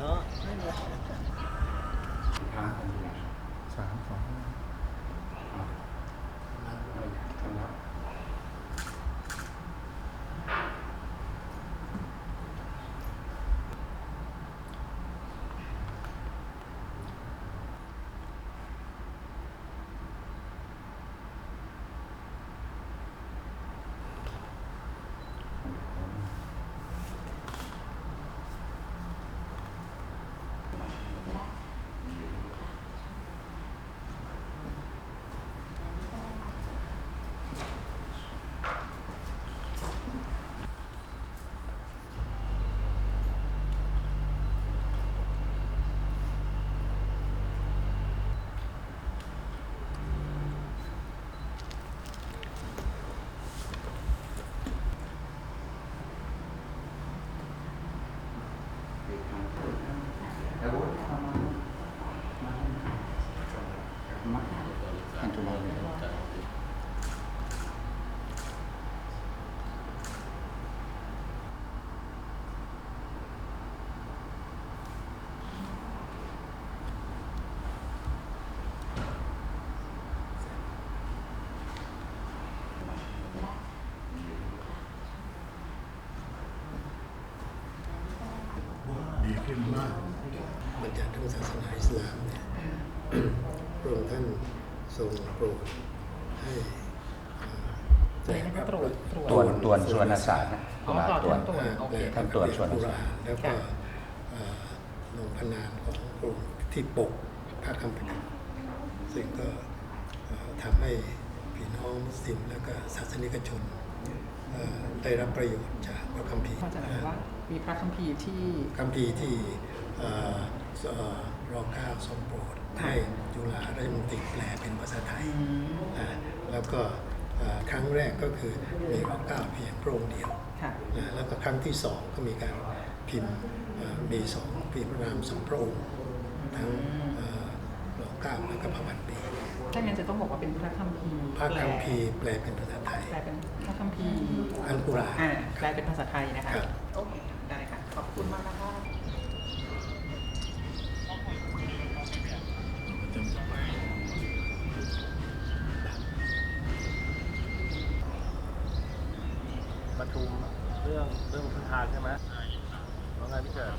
เนาะ สามสอง มากปัจจุบันเลยดีขึ้นมากบัญญัติทางศาสนาอิสลามเนี่ย พระองค์ท่านทรงโปรดให้เอ่ออะไรนะคะตรวจตรวจตวนตวนชวนสารนะอ๋อตุลาต่อตวนตรวจโอเคท่านตรวจชวนกุรสารอานแล้วก็เอ่อลงพระนามของพระองค์ที่ปกพระคัมภีร์ซึ่งก็เอ่อทำให้พี่น้องมุสลิมแล้วก็ศาสนิกชนเอ่อได้รับประโยชน์จากพระคัมภีร์พอจะรู้ว่ามีพระคัมภีร์ที่คัมภีร์ที่เอ่อสเอ่อรอเก้าทรงโปรด ให้จุฬาราชมนตรีแปลเป็นภาษาไทยอืมอ่าแล้วก็เอ่อครั้งแรกก็คือมีรอเก้าเพียงพระองค์เดียวค่ะนะแล้วก็ครั้งที่สองก็มีการพิมพ์เอ่อมีสองพิมพ์พระนามสองพระองค์ทั้งเอ่อรอเก้าและก็พระวันปีถ้างั้นจะต้องบอกว่าเป็นพระคัมภีร์พระคัมภีร์แปลเป็นภาษาไทย แปลเป็นพระคัมภีร์อันกุรอานอ่าแปลเป็นภาษาไทยนะคะครับโอเคได้ค่ะ ขอบคุณมากนะคะ ประชุมเรื่องเรื่องพุทธาใช่ไหมว่าไงพี่เกิด